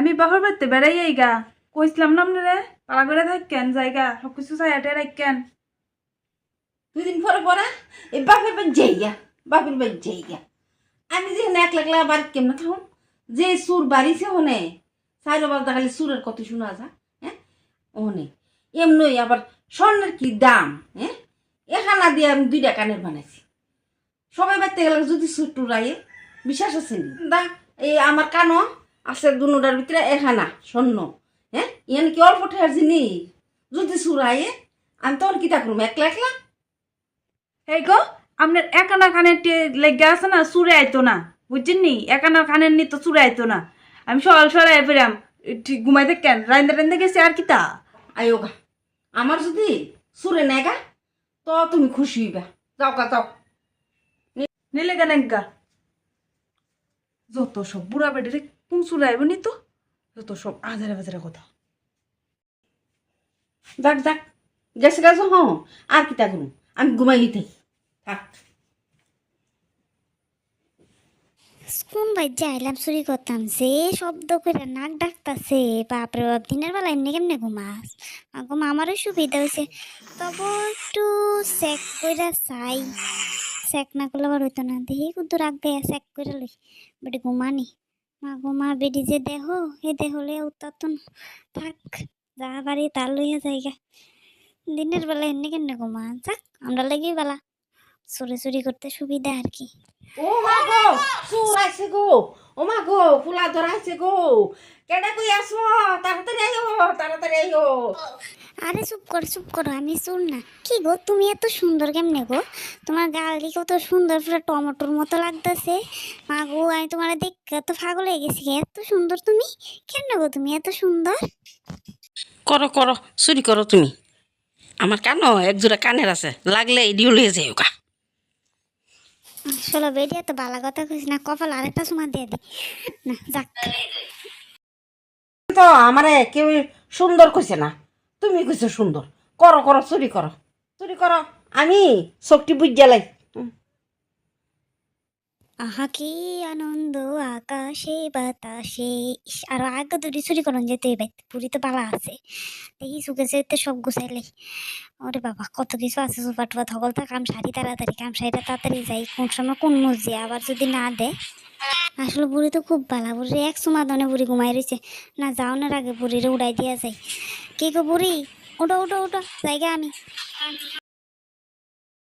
আমি বাপের বাড়িতে বেড়াই এই গা কইছিলাম না আপনারে পালা করে থাকেন জায়গা সব কিছু চাইয়াটে রাখেন দুই দিন পরে পরে এই বাপের বাড়ি যাইয়া বাপের বাড়ি যাইয়া আমি যে এক লাগলা বাড়ি কেমন থাকুন যে সুর বাড়িছে হনে সাইড বাবা দেখালে সুরের কত শোনা যা হ্যাঁ? ওনে এমনই আবার স্বর্ণের কি দাম হ্যাঁ? এখানা দিয়ে আমি দুইটা কানের বানাইছি। সবাই বাড়তে গেলে যদি সুর টুরাইয়ে বিশ্বাস আছে নি? দা এই আমার কানও আছে দুটার ভিতরে এখানা স্বর্ণ। হ্যাঁ? ইয়ান কি অল্প ঠেয়ার জিনিস? যদি সুরাইয়ে আমি তখন কিতা করুম? একলা একলা এই গো আপনার একানা কানের লেগে আছে না সুরে আইতো না। বুঝছেন নি? একানা কানের নি তো সুরে আইতো না। আমি সকাল সকাল এফেরাম ঠিক ঘুমাই থাকেন রাইন্দা রাইন্দা গেছি আর কিতা? আয়োগা আমার যদি সুরে নেগা তো তুমি খুশি হইবা। যাও কা যাও। নিলে কেন গা যত সব বুড়া বেড়ে কোন চুরে আইব নি তো যত সব আজারে বাজারে কথা। যাক যাক গেছে হ্যাঁ আর কিতা করুন আমি ঘুমাই থাকি। কোন চুরি করতাম যে, শব্দ করে নাক ডাকতাছে। বাপরে বাপ, দিনের বেলা এমনি কেমনে ঘুমাস? ঘুম আমারও সুবিধা হয়েছে তবে একটু চেক করে চাই। চেক না করলে আবার হইতো না। দেখি কুদ্দু রাখ দেয়া, চেক করে লই। বেটি ঘুমানি। মা ঘুমা বেটি যে দেহ, এ দেহলে উত্তর তো না। থাক, যা বাড়ি তার লইয়া যাইগা। দিনের বেলা এমনি কেমনে ঘুমা? যাক, আমরা লেগেই বেলা চুরি চুরি করতে সুবিধা আর কি। ও মা গো সুর আছে গো। ও মা গো ফুলা ধরা আছে গো। কেডা কই আসো? তাড়াতাড়ি আইও তাড়াতাড়ি আইও। আরে চুপ করো চুপ করো আমি শুন না। কি গো তুমি এত সুন্দর কেমনে গো? তোমার গালি কত সুন্দর পুরো টমেটোর মতো লাগতেছে। মা গো আমি তোমার দেখে তো পাগল হয়ে গেছি এত সুন্দর তুমি? কেন গো তুমি এত সুন্দর? করো করো চুরি করো তুমি। আমার কানো? একজোড়া কানের আছে লাগলে এডিও লিয়ে যাই ওকা চলো বেরিয়ে তো বালা কথা কইস না কপাল আরেকটা সময় দিয়ে দি। না যাক। তো আমারে কেউ সুন্দর কইছে না। তুমি কইছো সুন্দর। করো করো, চুরি করো। চুরি করো। আমি শক্তি বুঝ আহা, কি আনন্দ, আকাশে বাতাসে। আর আগে দুটি চুরি করুন যেতে এবার পুরি তো পালা আছে। দেখি সুখে যেতে সব গুছাইলে ওরে বাবা, কত কিছু আছে সুপা টুপা ধকল তা কাম সারি তাড়াতাড়ি, কাম সারিটা তাড়াতাড়ি যাই। কোন সময় কোন মসজিদে আবার যদি না দেয় আসলে বুড়ি তো খুব বালা বুড়ি এক সমাধানে বুড়ি ঘুমাই রয়েছে না যাওয়ানোর আগে বুড়িরে উড়াই দিয়া যায় কি গো বুড়ি? ওটা ওটা ওটা জায়গা আমি